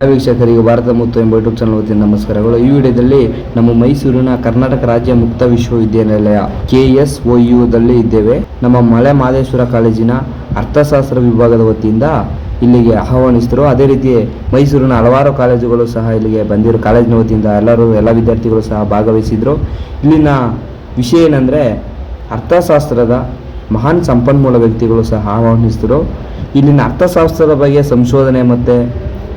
ವೀಕ್ಷಕರಿಗೆ ಭಾರತ ಮುತ್ತು ಎಂಬ YouTube channel ವತಿಯಿಂದ ನಮಸ್ಕಾರಗಳು. ಈ ವಿಡಿಯೋದಲ್ಲಿ ನಮ್ಮ ಮೈಸೂರಿನ ಕರ್ನಾಟಕ ರಾಜ್ಯ ಮುಕ್ತ ವಿಶ್ವವಿದ್ಯಾನಿಲಯ ಕೆ ಎಸ್ ಒ ದಲ್ಲಿ ಇದ್ದೇವೆ. ನಮ್ಮ ಮಲೆ ಮಾದೇಶ್ವರ ಕಾಲೇಜಿನ ಅರ್ಥಶಾಸ್ತ್ರ ವಿಭಾಗದ ವತಿಯಿಂದ ಇಲ್ಲಿಗೆ ಆಹ್ವಾನಿಸಿದರು ಅದೇ ರೀತಿ ಮೈಸೂರಿನ ಹಲವಾರು ಕಾಲೇಜುಗಳು ಸಹ ಇಲ್ಲಿಗೆ ಬಂದಿರೋ, ಕಾಲೇಜಿನ ವತಿಯಿಂದ ಎಲ್ಲರೂ, ಎಲ್ಲ ವಿದ್ಯಾರ್ಥಿಗಳು ಸಹ ಭಾಗವಹಿಸಿದರು. ಇಲ್ಲಿನ ವಿಷಯ ಏನಂದರೆ, ಅರ್ಥಶಾಸ್ತ್ರದ ಮಹಾನ್ ಸಂಪನ್ಮೂಲ ವ್ಯಕ್ತಿಗಳು ಸಹ ಆಹ್ವಾನಿಸಿದರು ಇಲ್ಲಿನ ಅರ್ಥಶಾಸ್ತ್ರದ ಬಗ್ಗೆ ಸಂಶೋಧನೆ ಮತ್ತು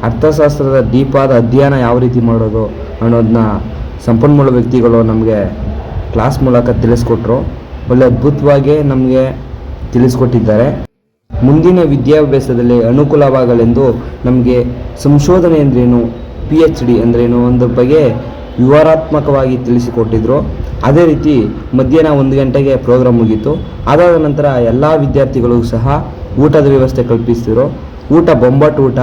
ಅರ್ಥಶಾಸ್ತ್ರದ ಡೀಪಾದ ಅಧ್ಯಯನ ಯಾವ ರೀತಿ ಮಾಡೋದು ಅನ್ನೋದನ್ನ ಸಂಪನ್ಮೂಲ ವ್ಯಕ್ತಿಗಳು ನಮಗೆ ಕ್ಲಾಸ್ ಮೂಲಕ ತಿಳಿಸ್ಕೊಟ್ರು. ಒಳ್ಳೆ ಅದ್ಭುತವಾಗಿ ನಮಗೆ ತಿಳಿಸ್ಕೊಟ್ಟಿದ್ದಾರೆ. ಮುಂದಿನ ವಿದ್ಯಾಭ್ಯಾಸದಲ್ಲಿ ಅನುಕೂಲವಾಗಲೆಂದು ನಮಗೆ ಸಂಶೋಧನೆ ಅಂದ್ರೇನು ಪಿ ಎಚ್ ಡಿ ಅಂದ್ರೇನು ಒಂದು ಬಗ್ಗೆ ವಿವರಾತ್ಮಕವಾಗಿ ತಿಳಿಸಿಕೊಟ್ಟಿದ್ರು. ಅದೇ ರೀತಿ ಮಧ್ಯಾಹ್ನ ಒಂದು ಗಂಟೆಗೆ ಪ್ರೋಗ್ರಾಮ್ ಮುಗೀತು. ಅದಾದ ನಂತರ ಎಲ್ಲ ವಿದ್ಯಾರ್ಥಿಗಳಿಗೂ ಸಹ ಊಟದ ವ್ಯವಸ್ಥೆ ಕಲ್ಪಿಸ್ತಿದ್ರು ಊಟ ಬೊಂಬಾಟ್ ಊಟ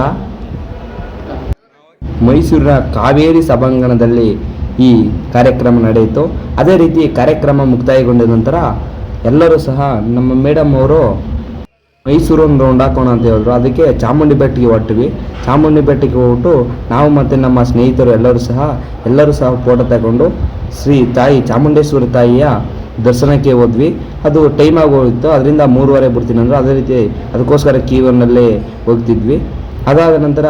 ಮೈಸೂರಿನ ಕಾವೇರಿ ಸಭಾಂಗಣದಲ್ಲಿ ಈ ಕಾರ್ಯಕ್ರಮ ನಡೆಯಿತು. ಅದೇ ರೀತಿ ಕಾರ್ಯಕ್ರಮ ಮುಕ್ತಾಯಗೊಂಡ ನಂತರ ಎಲ್ಲರೂ ಸಹ ನಮ್ಮ ಮೇಡಮ್ ಅವರು ಮೈಸೂರು ಒಂದು ರೌಂಡ್ ಹಾಕೋಣ ಅಂತ ಹೇಳಿದ್ರು. ಅದಕ್ಕೆ ಚಾಮುಂಡಿ ಬೆಟ್ಟಕ್ಕೆ ಹೊಟ್ಟಿವಿ ಚಾಮುಂಡಿ ಬೆಟ್ಟಕ್ಕೆ ಹೋಗ್ಬಿಟ್ಟು ನಾವು ಮತ್ತು ನಮ್ಮ ಸ್ನೇಹಿತರು ಎಲ್ಲರೂ ಸಹ ಎಲ್ಲರೂ ಸಹ ಫೋಟೋ ತಗೊಂಡು ಶ್ರೀ ತಾಯಿ ಚಾಮುಂಡೇಶ್ವರಿ ತಾಯಿಯ ದರ್ಶನಕ್ಕೆ ಹೋದ್ವಿ. ಅದು ಟೈಮ್ ಆಗೋಗಿತ್ತು ಅದರಿಂದ ಮೂರುವರೆ ಬಿಡ್ತೀನಿ ಅಂದರು ಅದೇ ರೀತಿ ಅದಕ್ಕೋಸ್ಕರ ಕ್ಯೂವನ್ನಲ್ಲಿ ಹೋಗ್ತಿದ್ವಿ. ಅದಾದ ನಂತರ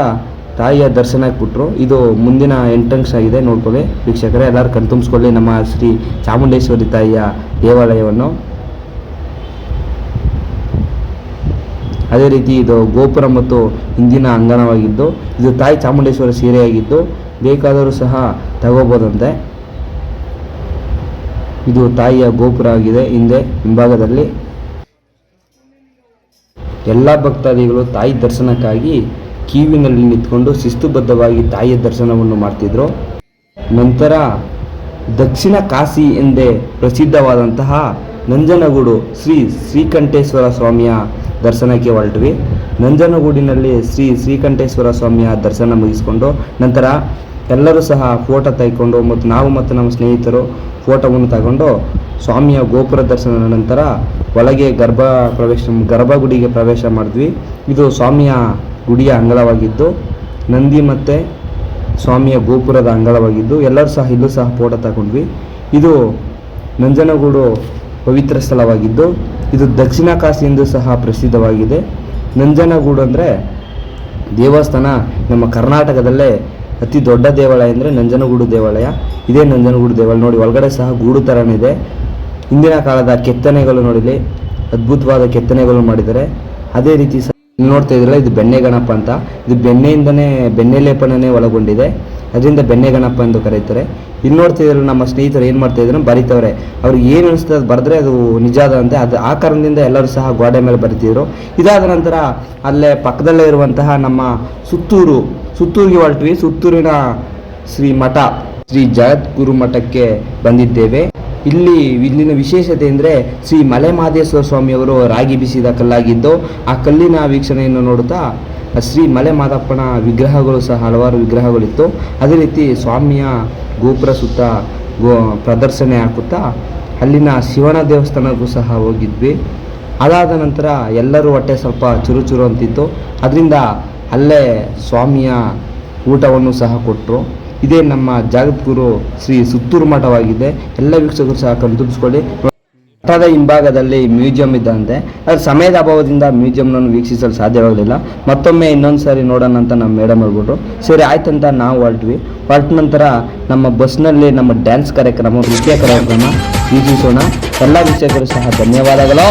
ತಾಯಿಯ ದರ್ಶನಕ್ಕೆ ಕೊಟ್ಟರು ಇದು ಮುಂದಿನ ಎಂಟ್ರೆನ್ಸ್ ಆಗಿದೆ, ನೋಡ್ಕೊಳ್ಳಿ. ವೀಕ್ಷಕರೇ ಎಲ್ಲರೂ ಕಣ್ತುಂಬಿಸ್ಕೊಳ್ಳಿ ನಮ್ಮ ಶ್ರೀ ಚಾಮುಂಡೇಶ್ವರಿ ತಾಯಿಯ ದೇವಾಲಯವನ್ನು. ಅದೇ ರೀತಿ ಇದು ಗೋಪುರ ಮತ್ತು ಹಿಂದಿನ ಅಂಗಣವಾಗಿದ್ದು ಇದು ತಾಯಿ ಚಾಮುಂಡೇಶ್ವರ ಸೀರೆಯಾಗಿದ್ದು, ಬೇಕಾದರೂ ಸಹ ತಗೋಬೋದಂತೆ. ಇದು ತಾಯಿಯ ಗೋಪುರ ಆಗಿದೆ. ಹಿಂದೆ ಹಿಂಭಾಗದಲ್ಲಿ ಎಲ್ಲ ಭಕ್ತಾದಿಗಳು ತಾಯಿ ದರ್ಶನಕ್ಕಾಗಿ ಕ್ಯೂವಿನಲ್ಲಿ ನಿಂತ್ಕೊಂಡು ಶಿಸ್ತುಬದ್ಧವಾಗಿ ತಾಯಿಯ ದರ್ಶನವನ್ನು ಮಾಡ್ತಿದ್ರು. ನಂತರ ದಕ್ಷಿಣ ಕಾಶಿ ಎಂದೇ ಪ್ರಸಿದ್ಧವಾದಂತಹ ನಂಜನಗೂಡು ಶ್ರೀ ಶ್ರೀಕಂಠೇಶ್ವರ ಸ್ವಾಮಿಯ ದರ್ಶನಕ್ಕೆ ಹೊರಟ್ವಿ. ನಂಜನಗೂಡಿನಲ್ಲಿ ಶ್ರೀ ಶ್ರೀಕಂಠೇಶ್ವರ ಸ್ವಾಮಿಯ ದರ್ಶನ ಮುಗಿಸ್ಕೊಂಡು ನಂತರ ಎಲ್ಲರೂ ಸಹ ಫೋಟೋ ತೆಗೆಕೊಂಡು ಮತ್ತು ನಾವು ಮತ್ತು ನಮ್ಮ ಸ್ನೇಹಿತರು ಫೋಟೋವನ್ನು ತಗೊಂಡು ಸ್ವಾಮಿಯ ಗೋಪುರ ದರ್ಶನದ ನಂತರ ಒಳಗೆ ಗರ್ಭ ಪ್ರವೇಶ, ಗರ್ಭಗುಡಿಗೆ ಪ್ರವೇಶ ಮಾಡಿದ್ವಿ. ಇದು ಸ್ವಾಮಿಯ ಗುಡಿಯ ಅಂಗಳವಾಗಿದ್ದು, ನಂದಿ ಮತ್ತು ಸ್ವಾಮಿಯ ಗೋಪುರದ ಅಂಗಳವಾಗಿದ್ದು, ಎಲ್ಲರೂ ಸಹ ಇಲ್ಲೂ ಸಹ ಫೋಟೋ ತಗೊಂಡ್ವಿ. ಇದು ನಂಜನಗೂಡು ಪವಿತ್ರ ಸ್ಥಳವಾಗಿದ್ದು, ಇದು ದಕ್ಷಿಣ ಕಾಶಿ ಎಂದು ಸಹ ಪ್ರಸಿದ್ಧವಾಗಿದೆ. ನಂಜನಗೂಡು ಅಂದರೆ ದೇವಸ್ಥಾನ ನಮ್ಮ ಕರ್ನಾಟಕದಲ್ಲೇ ಅತಿ ದೊಡ್ಡ ದೇವಾಲಯ ಅಂದರೆ ನಂಜನಗೂಡು ದೇವಾಲಯ. ಇದೇ ನಂಜನಗೂಡು ದೇವಾಲಯ ನೋಡಿ, ಒಳಗಡೆ ಸಹ ಗೂಡು ಥರನೇ ಇದೆ. ಹಿಂದಿನ ಕಾಲದ ಕೆತ್ತನೆಗಳು ನೋಡಿಲಿ ಅದ್ಭುತವಾದ ಕೆತ್ತನೆಗಳು ಮಾಡಿದ್ದಾರೆ. ಅದೇ ರೀತಿ ಸಹ ನೋಡ್ತಾ ಇದ್ರಲ್ಲ, ಇದು ಬೆಣ್ಣೆ ಗಣಪ ಅಂತ. ಇದು ಬೆಣ್ಣೆಯಿಂದನೇ, ಬೆಣ್ಣೆ ಲೇಪನನೇ ಒಳಗೊಂಡಿದೆ. ಅದರಿಂದ ಬೆಣ್ಣೆ ಗಣಪ ಎಂದು ಕರೀತಾರೆ. ಇಲ್ಲಿ ನೋಡ್ತಾ ಇದ್ರು ನಮ್ಮ ಸ್ನೇಹಿತರು ಏನು ಮಾಡ್ತಾ ಇದ್ರು? ಬರೀತವ್ರೆ. ಅವ್ರಿಗೆ ಏನು ಅನಿಸ್ತದೆ ಅದು ಬರೆದ್ರೆ ಅದು ನಿಜ ಅದಂತೆ ಅದು ಆ ಕಾರಣದಿಂದ ಎಲ್ಲರೂ ಸಹ ಗೋಡೆ ಮೇಲೆ ಬರಿತಿದ್ರು. ಇದಾದ ನಂತರ ಅಲ್ಲೇ ಪಕ್ಕದಲ್ಲೇ ಇರುವಂತಹ ನಮ್ಮ ಸುತ್ತೂರು, ಸುತ್ತೂರಿಗೆ ಹೊರಟ್ವಿ. ಸುತ್ತೂರಿನ ಶ್ರೀ ಮಠ, ಶ್ರೀ ಜಗದ್ಗುರು ಮಠಕ್ಕೆ ಬಂದಿದ್ದೇವೆ. ಇಲ್ಲಿ ಇಲ್ಲಿನ ವಿಶೇಷತೆ ಅಂದರೆ ಶ್ರೀ ಮಲೆ ಮಹದೇಶ್ವರ ಸ್ವಾಮಿಯವರು ರಾಗಿ ಬಿಸಿದ ಕಲ್ಲಾಗಿದ್ದು ಆ ಕಲ್ಲಿನ ವೀಕ್ಷಣೆಯನ್ನು ನೋಡುತ್ತಾ ಶ್ರೀ ಮಲೆ ಮಾದಪ್ಪನ ವಿಗ್ರಹಗಳು ಸಹ ಹಲವಾರು ವಿಗ್ರಹಗಳಿತ್ತು. ಅದೇ ರೀತಿ ಸ್ವಾಮಿಯ ಗೋಪುರ ಸುತ್ತ ಗೋ ಪ್ರದರ್ಶನ ಹಾಕುತ್ತಾ ಅಲ್ಲಿನ ಶಿವನ ದೇವಸ್ಥಾನಕ್ಕೂ ಸಹ ಹೋಗಿದ್ವಿ. ಅದಾದ ನಂತರ ಎಲ್ಲರೂ ಹೊಟ್ಟೆ ಸ್ವಲ್ಪ ಚುರುಚುರು ಚುರು ಅಂತಿತ್ತು. ಅದರಿಂದ ಅಲ್ಲೇ ಸ್ವಾಮಿಯ ಊಟವನ್ನು ಸಹ ಕೊಟ್ಟರು ಇದೇ ನಮ್ಮ ಜಗದ್ಗುರು ಶ್ರೀ ಸುತ್ತೂರು ಮಠವಾಗಿದೆ. ಎಲ್ಲ ವೀಕ್ಷಕರು ಸಹ ಕಣ್ತುಂಬಿಸ್ಕೊಳ್ಳಿ ಮಠದ ಹಿಂಭಾಗದಲ್ಲಿ ಮ್ಯೂಸಿಯಂ ಇದ್ದಂತೆ ಅದು ಸಮಯದ ಅಭಾವದಿಂದ ಮ್ಯೂಸಿಯಂನನ್ನು ವೀಕ್ಷಿಸಲು ಸಾಧ್ಯವಾಗಲಿಲ್ಲ. ಮತ್ತೊಮ್ಮೆ ಇನ್ನೊಂದು ಸಾರಿ ನೋಡೋಣ ಅಂತ ನಮ್ಮ ಮೇಡಮ್ ಹೇಳ್ಬಿಟ್ರು. ಸರಿ ಆಯ್ತಂತ ನಾವು ಹೊರಟ್ವಿ. ಹೊರಟ ನಂತರ ನಮ್ಮ ಬಸ್ನಲ್ಲಿ ನಮ್ಮ ಡ್ಯಾನ್ಸ್ ಕಾರ್ಯಕ್ರಮ, ನೃತ್ಯ ಕಾರ್ಯಕ್ರಮ ವೀಕ್ಷಿಸೋಣ. ಎಲ್ಲ ವೀಕ್ಷಕರು ಸಹ ಧನ್ಯವಾದಗಳು.